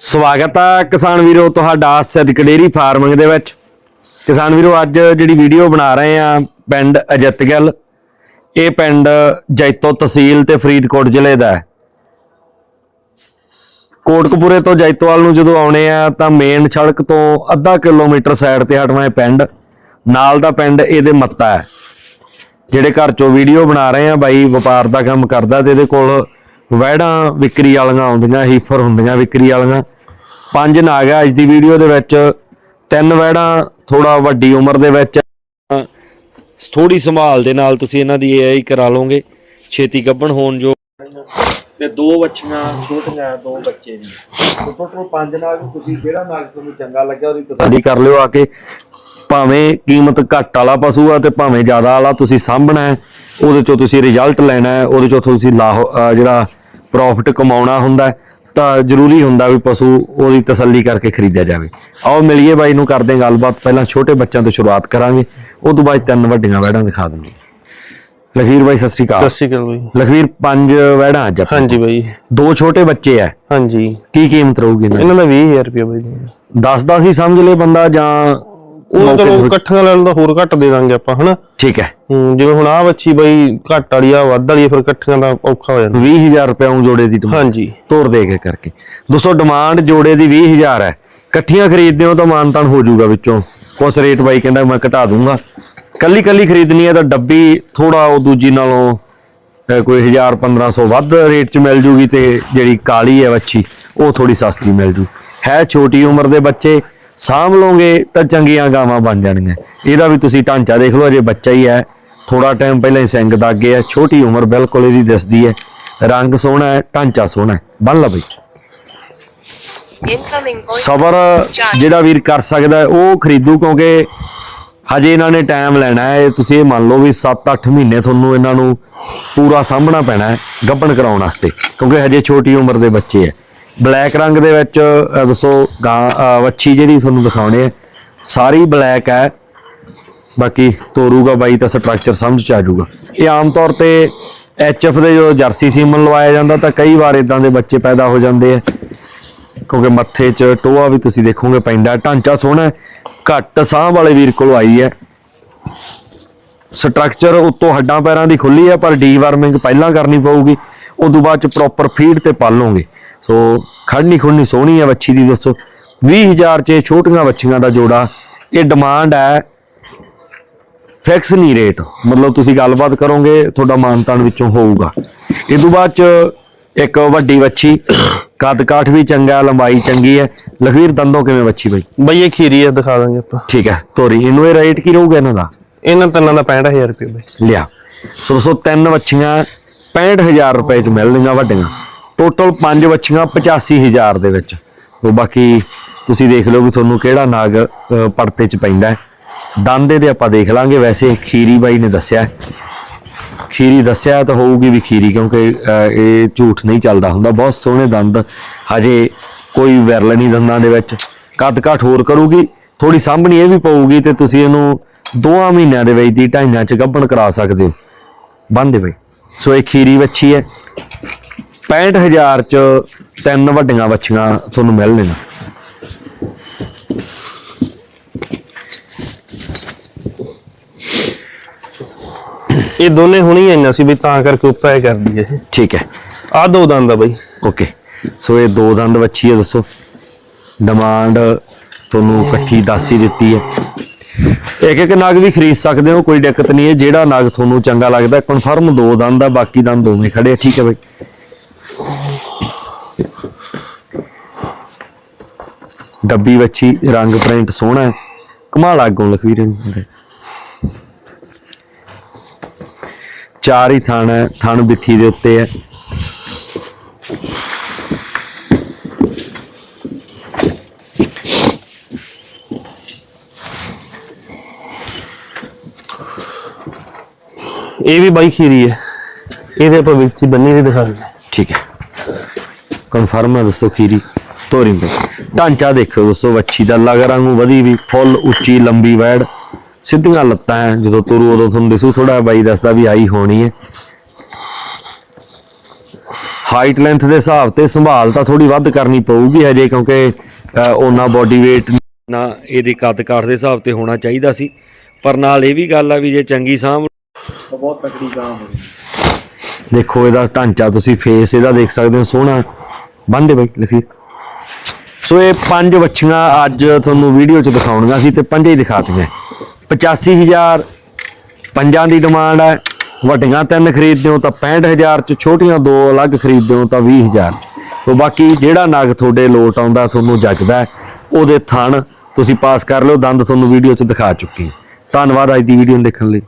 ਸਵਾਗਤ ਆ ਕਿਸਾਨ ਵੀਰੋ ਤੁਹਾਡਾ ਸਦਕ ਡੇਰੀ ਫਾਰਮਿੰਗ ਦੇ ਵਿੱਚ। ਕਿਸਾਨ ਵੀਰੋ, ਅੱਜ ਜਿਹੜੀ ਵੀਡੀਓ ਬਣਾ ਰਹੇ ਆ ਪਿੰਡ ਅਜਤਗਲ, ਇਹ ਪਿੰਡ ਜੈਤੋ ਤਹਿਸੀਲ ਤੇ ਫਰੀਦਕੋਟ ਜ਼ਿਲ੍ਹੇ ਦਾ ਹੈ। ਕੋਟਕਪੂਰੇ ਤੋਂ ਜੈਤੋਵਾਲ ਨੂੰ ਜਦੋਂ ਆਉਣੇ ਆ ਤਾਂ ਮੇਨ ਸੜਕ ਤੋਂ ਅੱਧਾ ਕਿਲੋਮੀਟਰ ਸਾਈਡ ਤੇ ਹਟਵਾਂ ਇਹ ਪਿੰਡ। ਨਾਲ ਦਾ ਪਿੰਡ ਇਹਦੇ ਮੱਤਾ ਹੈ। ਜਿਹੜੇ ਘਰ ਚੋਂ ਵੀਡੀਓ ਬਣਾ ਰਹੇ ਆ, ਬਾਈ ਵਪਾਰ ਦਾ ਕੰਮ ਕਰਦਾ ਤੇ ਇਹਦੇ ਕੋਲ ਵਹਿੜਾਂ ਵਿਕਰੀ ਵਾਲੀਆਂ ਆਉਂਦੀਆਂ ਹੀਫਰ ਹੁੰਦੀਆਂ ਵਿਕਰੀ ਵਾਲੀਆਂ। ਪੰਜ ਨਾਗ ਆ ਅੱਜ ਦੀ ਵੀਡੀਓ ਦੇ ਵਿੱਚ। ਤਿੰਨ ਵਹਿੜਾਂ ਥੋੜਾ ਵੱਡੀ ਉਮਰ ਦੇ ਵਿੱਚ। ਥੋੜੀ ਸੰਭਾਲ ਦੇ ਨਾਲ ਤੁਸੀਂ ਇਹਨਾਂ ਦੀ ਇਹ ਕਰਾ ਲਓਗੇ। ਛੇਤੀ ਗੱਭਣ ਹੋਣ ਜੋ ਤੇ ਦੋ ਬੱਚੀਆਂ ਛੋਟੀਆਂ ਦੋ ਬੱਚੇ ਨੇ। ਟੋਟਲ ਪੰਜ ਨਾਗ ਤੁਸੀਂ ਜਿਹੜਾ ਨਾਗ ਤੁਹਾਨੂੰ ਚੰਗਾ ਲੱਗਿਆ ਉਹਦੀ ਤਸੱਲੀ ਕਰ ਲਿਓ ਆ ਕੇ। ਭਾਵੇਂ ਕੀਮਤ ਘੱਟ ਵਾਲਾ ਪਸ਼ੂ ਆ ਤੇ ਭਾਵੇਂ ਜ਼ਿਆਦਾ ਵਾਲਾ ਤੁਸੀਂ ਸਾਂਭਣਾ ਹੈ ਉਹਦੇ ਚੋਂ ਤੁਸੀਂ ਰਿਜ਼ਲਟ ਲੈਣਾ ਹੈ ਉਹਦੇ ਚੋਂ ਤੁਸੀਂ ਜਿਹੜਾ ਪ੍ਰੋਫਿਟ ਕਮਾਉਣਾ ਹੁੰਦਾ ਤਾਂ ਜ਼ਰੂਰੀ ਹੁੰਦਾ ਵੀ ਪਸ਼ੂ ਉਹਦੀ ਤਸੱਲੀ ਕਰਕੇ ਖਰੀਦਿਆ ਜਾਵੇ। ਆਓ ਮਿਲੀਏ ਬਾਈ ਨੂੰ ਕਰਦੇ ਹਾਂ ਗੱਲਬਾਤ। ਪਹਿਲਾਂ ਛੋਟੇ ਬੱਚਿਆਂ ਤੋਂ ਸ਼ੁਰੂਆਤ ਕਰਾਂਗੇ ਉਸ ਤੋਂ ਬਾਅਦ ਤਿੰਨ ਵੱਡੀਆਂ ਵੈੜਾਂ ਦਿਖਾ ਦਿੰਦੇ ਲਖਵੀਰ ਬਾਈ ਸਤਿ ਸ਼੍ਰੀ ਸਤਿ ਅਕਾਲ ਸ਼੍ਰੀ ਅਕਾਲ ਬਾਈ। ਲਖਵੀਰ ਪੰਜ ਵੈੜਾਂ ਅੱਜ ਆਪਣੇ ਹਾਂਜੀ ਬਾਈ। ਦੋ ਛੋਟੇ ਬੱਚੇ ਐ ਹਾਂਜੀ। ਕੀ ਕੀਮਤ ਰਹੂਗੀ ਇਹਨਾਂ ਦੀ? ਇਹਨਾਂ ਦਾ 20000 ਰੁਪਏ ਬਾਈ। ਜੀ। ਦੱਸਦਾ ਸੀ ਸਮਝ ਲੈ ਬੰਦਾ ਜਾਂ ਉਹ ਚਲੋ ਤੇ- ਇਕੱਠੀਆਂ ਲੈਣ ਦਾ ਹੋਰ ਘੱਟ ਦੇ ਦਾਂਗੇ ਆਪਾਂ ਹਨਾ? ਠੀਕ ਹੈ। ਜਿਵੇਂ ਹੁਣ ਆ ਬੱਚੀ ਬਾਈ ਘੱਟ ਵਾਲੀ ਆ ਵੱਧ ਵਾਲੀ ਫਿਰ ਇਕੱਠੀਆਂ ਦਾ ਔਖਾ ਹੋ ਜਾਂਦਾ। 20000 ਰੁਪਏ ਉਹ ਜੋੜੇ ਦੀ ਡਿਮਾਂਡ ਹਾਂਜੀ। ਤੋਰ ਦੇ ਕੇ ਕਰਕੇ। ਦੋਸਤੋ ਡਿਮਾਂਡ ਜੋੜੇ ਦੀ 20000 ਹੈ। ਇਕੱਠੀਆਂ ਖਰੀਦਦੇ ਹੋ ਤਾਂ ਮਾਨਤਾਨ ਹੋ ਜਾਊਗਾ ਵਿੱਚੋਂ। ਕੁਛ ਰੇਟ ਬਾਈ ਕਹਿੰਦਾ ਮੈਂ ਘਟਾ ਦੂੰਗਾ। ਕੱਲੀ ਕੱਲੀ ਖਰੀਦਣੀ ਹੈ ਤਾਂ ਡੱਬੀ ਥੋੜਾ ਉਹ ਦੂਜੀ ਨਾਲੋਂ ਕੋਈ 1000 1500 ਵੱਧ ਰੇਟ 'ਚ ਮਿਲ ਜੂਗੀ ਤੇ ਜਿਹੜੀ ਕਾਲੀ ਹੈ ਵੱਛੀ ਉਹ ਥੋੜੀ ਸਸਤੀ ਮਿਲ ਜੂ। ਹੈ ਛੋਟੀ ਉਮਰ ਦੇ ਬੱਚੇ ਸਾਂਭ ਲਓਗੇ ਤਾਂ ਚੰਗੀਆਂ ਗਾਵਾਂ ਬਣ ਜਾਣਗੀਆਂ। ਇਹਦਾ ਵੀ ਤੁਸੀਂ ਢਾਂਚਾ ਦੇਖ ਲਓ ਅਜੇ ਬੱਚਾ ਹੀ ਹੈ। ਥੋੜਾ ਟਾਈਮ ਪਹਿਲਾਂ ਹੀ ਸਿੰਘ ਦਾਗੇ ਹੈ ਛੋਟੀ ਉਮਰ ਬਿਲਕੁਲ ਇਹਦੀ ਦਿਸਦੀ ਹੈ। ਰੰਗ ਸੋਹਣਾ ਹੈ ਢਾਂਚਾ ਸੋਹਣਾ ਹੈ। ਬੰਨ ਲਾ ਬਈ. ਸਬਰ ਜਿਹੜਾ ਵੀਰ ਕਰ ਸਕਦਾ ਉਹ ਖਰੀਦੂ ਕਿਉਂਕਿ ਹਜੇ ਇਹਨਾਂ ਨੇ ਟਾਈਮ ਲੈਣਾ ਹੈ। ਤੁਸੀਂ ਇਹ ਮੰਨ ਲਓ ਵੀ 7-8 ਮਹੀਨੇ ਤੁਹਾਨੂੰ ਇਹਨਾਂ ਨੂੰ ਪੂਰਾ ਸਾਂਭਣਾ ਪੈਣਾ ਹੈ ਗੱਭਣ ਕਰਾਉਣ ਵਾਸਤੇ। ਕਿਉਂਕਿ ਹਜੇ ਛੋਟੀ ਉਮਰ ਦੇ ਬੱਚੇ ਹੈ। ਬਲੈਕ ਰੰਗ ਦੇ ਵਿੱਚ ਦੱਸੋ, ਗਾਂ ਵੱਛੀ ਜਿਹੜੀ ਤੁਹਾਨੂੰ ਦਿਖਾਉਣੇ ਹੈ। ਸਾਰੀ ਬਲੈਕ ਹੈ। ਬਾਕੀ ਤੋਰੂਗਾ ਬਾਈ ਤਾਂ ਸਟਰਕਚਰ ਸਮਝ ਚ ਆ ਜਾਊਗਾ। ਇਹ ਆਮ ਤੌਰ ਤੇ ਐਚਐਫ ਦੇ ਜਦੋਂ ਜਰਸੀ ਸੀਮਨ ਲਵਾਇਆ ਜਾਂਦਾ, ਤਾਂ ਕਈ ਵਾਰ ਇਦਾਂ ਦੇ ਬੱਚੇ ਪੈਦਾ ਹੋ ਜਾਂਦੇ ਆ। ਕਿਉਂਕਿ ਮੱਥੇ 'ਚ ਟੋਆ ਵੀ ਤੁਸੀਂ ਦੇਖੋਗੇ, ਪੈਂਦਾ, ਢਾਂਚਾ ਸੋਹਣਾ ਘੱਟ ਸਾਹ ਵਾਲੇ ਵੀਰ ਕੋਲ ਆਈ ਹੈ। ਸਟਰਕਚਰ ਉੱਤੋਂ ਹੱਡਾਂ ਪੈਰਾਂ ਦੀ ਖੁੱਲੀ ਹੈ, ਪਰ ਡੀਵਰਮਿੰਗ ਪਹਿਲਾਂ ਕਰਨੀ ਪਊਗੀ। ਉਦੋਂ ਬਾਅਦ ਚ ਪ੍ਰੋਪਰ ਫੀਡ ਤੇ ਪਾਲੋਗੇ ਸੋ ਖੜਨੀ ਖੁੜਨੀ ਸੋਹਣੀ ਹੈ ਵੱਛੀ ਦੀ ਦੱਸੋ। 20000 ਚ ਛੋਟੀਆਂ ਵੱਛੀਆਂ ਦਾ ਜੋੜਾ ਇਹ ਡਿਮਾਂਡ ਹੈ। ਫਿਕਸ ਨਹੀਂ ਰੇਟ ਮਤਲਬ ਤੁਸੀਂ ਗੱਲਬਾਤ ਕਰੋਗੇ ਤੁਹਾਡਾ ਮਾਨਤਾਨ ਵਿੱਚੋਂ ਹੋਊਗਾ। ਇਹ ਤੋਂ ਬਾਅਦ ਚ ਇੱਕ ਵੱਡੀ ਵੱਛੀ ਕੱਦ ਕਾਠ ਵੀ ਚੰਗਾ ਲੰਬਾਈ ਚੰਗੀ ਹੈ। ਲਖਵੀਰ ਦੰਦੋਂ ਕਿਵੇਂ ਵੱਛੀ ਬਈ? ਬਾਈ ਇਹ ਖੀਰੀ ਆ ਦਿਖਾ ਦਾਂਗੇ ਆਪਾਂ। ਠੀਕ ਹੈ ਤੋਰੀ। ਇਹਨੂੰ ਇਹ ਰੇਟ ਕੀ ਰਹੂਗਾ ਇਹਨਾਂ ਦਾ? ਇਹਨਾਂ ਤਿੰਨਾਂ ਦਾ 65000 ਰੁਪਏ ਬਾਈ। ਲਿਆ। ਸੋ ਦੋਸਤੋ ਤਿੰਨ ਵੱਛੀਆਂ 65000 ਰੁਪਏ ਚ ਮਿਲਣਗੀਆਂ ਵੱਡੀਆਂ। ਟੋਟਲ ਪੰਜ ਵੱਛੀਆਂ 85000 ਦੇ ਵਿੱਚ। ਉਹ ਬਾਕੀ ਤੁਸੀਂ ਦੇਖ ਲਓ ਵੀ ਤੁਹਾਨੂੰ ਕਿਹੜਾ ਨਾਗ ਅਹ, ਪੜਤੇ ਚ ਪੈਂਦਾ ਦੰਦ ਇਹਦੇ ਆਪਾਂ ਦੇਖ ਲਾਂਗੇ। ਵੈਸੇ ਖੀਰੀ ਬਾਈ ਨੇ ਦੱਸਿਆ ਖੀਰੀ ਦੱਸਿਆ ਤਾਂ ਹੋਊਗੀ ਵੀ ਖੀਰੀ ਕਿਉਂਕਿ ਇਹ ਝੂਠ ਨਹੀਂ ਚੱਲਦਾ ਹੁੰਦਾ। ਬਹੁਤ ਸੋਹਣੇ ਦੰਦ ਹਜੇ ਕੋਈ ਵਿਰਲ ਨਹੀਂ ਦੰਦਾਂ ਦੇ ਵਿੱਚ। ਕੱਦ ਕਾਠ ਹੋਰ ਕਰੂਗੀ। ਥੋੜੀ ਸਾਂਭਣੀ ਇਹ ਵੀ ਪਊਗੀ ਤੇ ਤੁਸੀਂ ਇਹਨੂੰ ਦੋਆਂ ਮਹੀਨਿਆਂ ਦੇ ਵਿੱਚ ਦੀ ਢਾਈਆਂ ਚ ਗੱਭਣ ਕਰਾ ਸਕਦੇ ਹੋ। ਬੰਦੇ ਬਈ। ਸੋ ਇਹ ਖੀਰੀ ਵੱਛੀ ਹੈ। 65000 ਚ ਤਿੰਨ ਵੱਡੀਆਂ ਵੱਛੀਆਂ ਤੁਹਾਨੂੰ ਮਿਲਣਗੀਆਂ ਇਹ ਦੋਨੇ ਹੁਣੀ ਆਈਆਂ ਸੀ ਵੀ ਤਾਂ ਕਰਕੇ ਉੱਪਰ ਇਹ ਕਰਦੀ ਹੈ ਠੀਕ ਹੈ। ਆ ਦੋ ਦੰਦ ਆ ਬਾਈ। ਓਕੇ। ਸੋ ਇਹ ਦੋ ਦੰਦ ਵੱਛੀ ਹੈ ਦੱਸੋ। ਡਿਮਾਂਡ ਤੁਹਾਨੂੰ ਇਕੱਠੀ ਦੱਸ ਹੀ ਦਿੱਤੀ ਹੈ। ਇੱਕ ਇੱਕ ਨਗ ਵੀ ਖਰੀਦ ਸਕਦੇ ਹੋ ਕੋਈ ਦਿੱਕਤ ਨਹੀਂ ਹੈ। ਜਿਹੜਾ ਨਗ ਤੁਹਾਨੂੰ ਚੰਗਾ ਲੱਗਦਾ ਕਨਫਰਮ ਦੋ ਦੰਦ ਆ ਬਾਕੀ ਦੰਦ ਦੋਵੇਂ ਖੜੇ ਠੀਕ ਹੈ ਬਈ। ਡੱਬੀ ਵੱਛੀ, ਰੰਗ ਪ੍ਰਿੰਟ ਸੋਹਣਾ ਹੈ। ਕਮਾਲ ਆਗੋਂ ਲਖਵੀਰ ਨੂੰ। ਚਾਰ ਹੀ ਥਣ ਹੈ ਥਣ ਬਿੱਠੀ ਦੇ ਉੱਤੇ ਹੈ। ਇਹ ਵੀ ਬਾਈ ਖੀਰੀ ਹੈ। ਇਹਦੇ ਆਪਾਂ ਵਿੱਚ ਬੰਨੀ ਦੀ ਦਿਖਾ ਦਿੰਦੇ ਠੀਕ ਹੈ। ਕਨਫਰਮ ਹੈ ਦੱਸੋ ਖੀਰੀ ਤੋਰੀ ਤੇ। ਢਾਂਚਾ ਦੇਖੋ ਦੋਸਤੋ ਵੱਛੀ ਦਾ ਲਗ ਰੰਗੂ ਵਧੀ ਵੀ ਫੁੱਲ ਉੱਚੀ ਲੰਬੀ ਵੈੜ। ਸਿੱਧੀਆਂ ਲੱਤਾਂ ਜਦੋਂ ਤੁਰੂ ਉਦੋਂ ਤੁਹਾਨੂੰ ਦਿਸੂ ਥੋੜਾ ਬਾਈ ਦੱਸਦਾ ਵੀ ਆਈ ਹੋਣੀ ਹੈ ਹਾਈਟ ਲੈਂਥ ਦੇ ਹਿਸਾਬ ਤੇ ਸੰਭਾਲ ਤਾਂ ਥੋੜੀ ਵੱਧ ਕਰਨੀ ਪਊਗੀ ਹਜੇ ਕਿਉਂਕਿ ਉਹਨਾਂ ਬੋਡੀ weight ਨਾ ਇਹਦੇ ਕੱਦ ਕਾਠ ਦੇ ਹਿਸਾਬ ਤੇ ਹੋਣਾ ਚਾਹੀਦਾ ਸੀ। ਪਰ ਨਾਲ ਇਹ ਵੀ ਗੱਲ ਆ ਵੀ ਜੇ ਚੰਗੀ ਸਾਂਭ ਬਹੁਤ ਤਕੜੀ ਗਾਂ ਹੋਈ ਦੇਖੋ ਇਹਦਾ ਢਾਂਚਾ ਤੁਸੀਂ ਫੇਸ ਇਹਦਾ ਦੇਖ ਸਕਦੇ ਹੋ ਸੋਹਣਾ ਬੰਦੇ ਬਾਈ ਲਖੀ। ਸੋ ਇਹ ਪੰਜ ਵੱਛੀਆਂ ਅੱਜ ਤੁਹਾਨੂੰ ਵੀਡੀਓ 'ਚ ਦਿਖਾਉਣੀਆਂ ਸੀ ਤੇ ਪੰਜੇ ਹੀ ਦਿਖਾਤੀਆਂ। 85000 ਪੰਜਾਂ ਦੀ ਡਿਮਾਂਡ ਹੈ। ਵੱਡੀਆਂ ਤਿੰਨ ਖਰੀਦਦੇ ਹੋ ਤਾਂ 65000 ਚ, ਛੋਟੀਆਂ ਦੋ ਅਲੱਗ ਖਰੀਦਦੇ ਹੋ ਤਾਂ 20000 ਚ। ਤੋਂ ਬਾਕੀ ਜਿਹੜਾ ਨਗ ਤੁਹਾਡੇ ਲੋਟ ਆਉਂਦਾ, ਤੁਹਾਨੂੰ ਜੱਜਦਾ ਉਹਦੇ ਥਣ ਤੁਸੀਂ ਪਾਸ ਕਰ ਲਿਓ, ਦੰਦ ਤੁਹਾਨੂੰ ਵੀਡੀਓ 'ਚ ਦਿਖਾ ਚੁੱਕੀ ਧੰਨਵਾਦ ਅੱਜ ਦੀ ਵੀਡੀਓ ਨੂੰ ਦੇਖਣ ਲਈ।